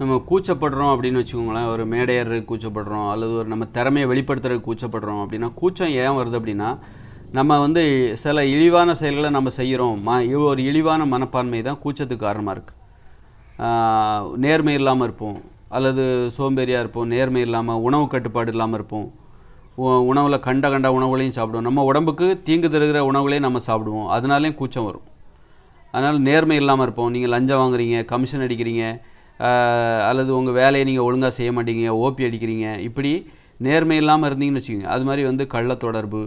நம்ம கூச்சப்படுறோம் அப்படின்னு வச்சுக்கோங்களேன். ஒரு மேடையறதுக்கு கூச்சப்படுறோம் அல்லது ஒரு நம்ம திறமையை வெளிப்படுத்துறதுக்கு கூச்சப்படுறோம் அப்படின்னா கூச்சம் ஏன் வருது அப்படின்னா நம்ம வந்து சில இழிவான செயல்களை நம்ம செய்கிறோம் ம ஒரு இழிவான மனப்பான்மை தான் கூச்சத்துக்கு காரணமாக இருக்குது நேர்மை இல்லாமல் இருப்போம் அல்லது சோம்பேறியாக இருப்போம் நேர்மை இல்லாமல் உணவு கட்டுப்பாடு இல்லாமல் இருப்போம். உணவில் கண்ட கண்ட உணவுகளையும் சாப்பிடுவோம். நம்ம உடம்புக்கு தீங்கு தருகிற உணவுகளையும் நம்ம சாப்பிடுவோம். அதனாலேயும் கூச்சம் வரும். அதனால் நேர்மை இல்லாமல் இருப்போம். நீங்கள் லஞ்சம் வாங்குறீங்க கமிஷன் அடிக்கிறீங்க அல்லது உங்கள் வேலையை நீங்கள் ஒழுங்காக செய்ய மாட்டீங்க ஓபி அடிக்கிறீங்க இப்படி நேர்மை இல்லாமல் இருந்தீங்கன்னு வச்சுக்கோங்க. அது மாதிரி வந்து கள்ள தொடர்பு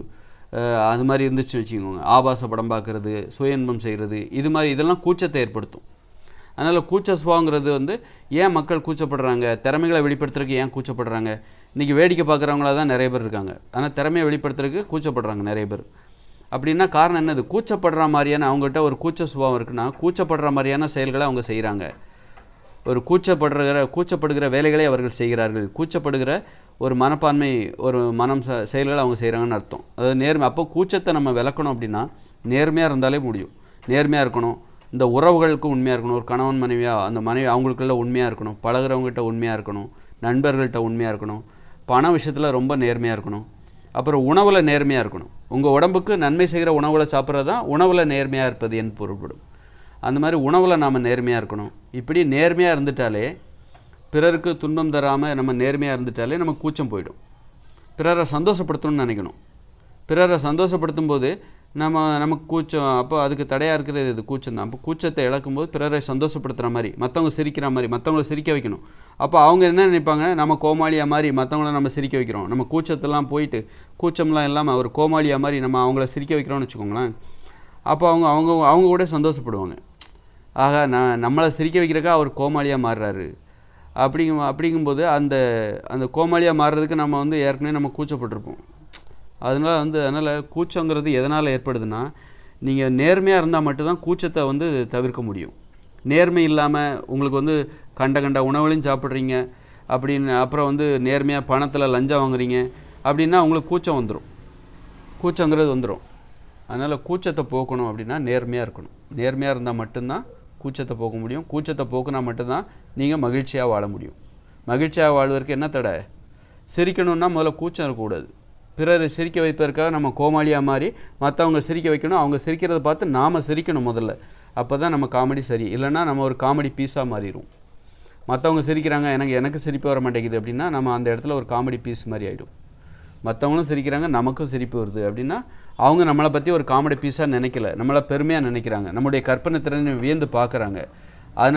அது மாதிரி இருந்துச்சுன்னு வச்சுக்கோங்க. ஆபாச படம் பார்க்குறது சுய இன்பம் செய்கிறது இது மாதிரி இதெல்லாம் கூச்சத்தை ஏற்படுத்தும். அதனால் கூச்ச சுபாவங்கிறது வந்து ஏன் மக்கள் கூச்சப்படுறாங்க? திறமைகளை வெளிப்படுத்துறதுக்கு ஏன் கூச்சப்படுறாங்க? இன்றைக்கி வேடிக்கை பார்க்குறவங்களா தான் நிறைய பேர் இருக்காங்க. ஆனால் திறமையை வெளிப்படுத்துறதுக்கு கூச்சப்படுறாங்க நிறைய பேர். அப்படின்னா காரணம் என்னது? கூச்சப்படுற மாதிரியான அவங்ககிட்ட ஒரு கூச்ச சுபாவம் இருக்குன்னா கூச்சப்படுற மாதிரியான செயல்களை அவங்க செய்கிறாங்க ஒரு கூச்சப்படுகிற கூச்சப்படுகிற வேலைகளை அவர்கள் செய்கிறார்கள். கூச்சப்படுகிற ஒரு மனப்பான்மை ஒரு மனம் ச செயல்களை அவங்க செய்கிறாங்கன்னு அர்த்தம். அதாவது நேர்மை அப்போ கூச்சத்தை நம்ம விளக்கணும் அப்படின்னா நேர்மையாக இருந்தாலே முடியும். நேர்மையாக இருக்கணும். இந்த உறவுகளுக்கு உண்மையாக இருக்கணும். ஒரு கணவன் மனைவியாக அந்த மனைவி அவங்களுக்குள்ள உண்மையாக இருக்கணும். பழகிறவங்ககிட்ட உண்மையாக இருக்கணும். நண்பர்கள்ட்ட உண்மையாக இருக்கணும். பண விஷயத்தில் ரொம்ப நேர்மையாக இருக்கணும். அப்புறம் உணவில் நேர்மையாக இருக்கணும். உங்கள் உடம்புக்கு நன்மை செய்கிற உணவுகளை சாப்பிட்றது தான் உணவில் நேர்மையாக இருப்பது என் பொருள்படும். அந்த மாதிரி உணவில் நாம் நேர்மையாக இருக்கணும். இப்படி நேர்மையாக இருந்துட்டாலே பிறருக்கு துன்பம் தராமல் நம்ம நேர்மையாக இருந்துட்டாலே நம்ம கூச்சம் போயிடும். பிறரை சந்தோஷப்படுத்தணும்னு நினைக்கணும். பிறரை சந்தோஷப்படுத்தும் போது நம்ம நமக்கு கூச்சம் அப்போ அதுக்கு தடையாக இருக்கிறது இது கூச்சம் தான். அப்போ கூச்சத்தை இழக்கும்போது பிறரை சந்தோஷப்படுத்துகிற மாதிரி மற்றவங்க சிரிக்கிற மாதிரி மற்றவங்கள சிரிக்க வைக்கணும். அப்போ அவங்க என்ன நினைப்பாங்க? நம்ம கோமாளியாக மாதிரி மற்றவங்கள நம்ம சிரிக்க வைக்கிறோம். நம்ம கூச்சத்தெல்லாம் போயிட்டு கூச்சம்லாம் இல்லாமல் ஒரு கோமாளியாக மாதிரி நம்ம அவங்கள சிரிக்க வைக்கிறோம்னு வச்சுக்கோங்களேன். அப்போ அவங்க அவங்க அவங்க கூட சந்தோஷப்படுவாங்க. ஆக நான் நம்மளை சிரிக்க வைக்கிறக்கா அவர் கோமாளியாக மாறுறாரு. அப்படிங்கும் அப்படிங்கும்போது அந்த அந்த கோமாளியாக மாறுறதுக்கு நம்ம வந்து ஏற்கனவே நம்ம கூச்சப்பட்டிருப்போம். அதனால் வந்து அதனால் கூச்சங்கிறது எதனால் ஏற்படுதுன்னா நீங்கள் நேர்மையாக இருந்தால் மட்டும்தான் கூச்சத்தை வந்து தவிர்க்க முடியும். நேர்மை இல்லாமல் உங்களுக்கு வந்து கண்ட கண்ட உணவுகளையும் சாப்பிட்றீங்க. அப்படின்னு அப்புறம் வந்து நேர்மையாக பணத்தில் லஞ்சம் வாங்குறீங்க. அப்படின்னா உங்களுக்கு கூச்சம் வந்துடும் கூச்சங்கிறது வந்துடும் அதனால் கூச்சத்தை போக்கணும் அப்படின்னா நேர்மையாக இருக்கணும். நேர்மையாக இருந்தால் மட்டும்தான் கூச்சத்தை போக்க முடியும். கூச்சத்தை போக்குனா மட்டும்தான் நீங்கள் மகிழ்ச்சியாக வாழ முடியும். மகிழ்ச்சியாக வாழ்வதற்கு என்ன தடை? சிரிக்கணும்னா முதல்ல கூச்சம் இருக்கக்கூடாது. பிறரை சிரிக்க வைப்பதற்காக நம்ம கோமாளியாக மாறி மற்றவங்க சிரிக்க வைக்கணும். அவங்க சிரிக்கிறத பார்த்து நாம் சிரிக்கணும் முதல்ல. அப்போ தான் நம்ம காமெடி சரி. இல்லைன்னா நம்ம ஒரு காமெடி பீஸாக மாறிடும் மற்றவங்க சிரிக்கிறாங்க எனக்கு எனக்கு சிரிப்பு வர மாட்டேங்குது அப்படின்னா நம்ம அந்த இடத்துல ஒரு காமெடி பீஸ் மாதிரி ஆகிடும் மற்றவங்களும் சிரிக்கிறாங்க நமக்கும் சிரிப்பு வருது அப்படின்னா அவங்க நம்மளை பற்றி ஒரு காமெடி பீஸாக நினைக்கல. நம்மளை பெருமையாக நினைக்கிறாங்க. நம்முடைய கற்பனை திறனை வியந்து பார்க்குறாங்க. அதனால்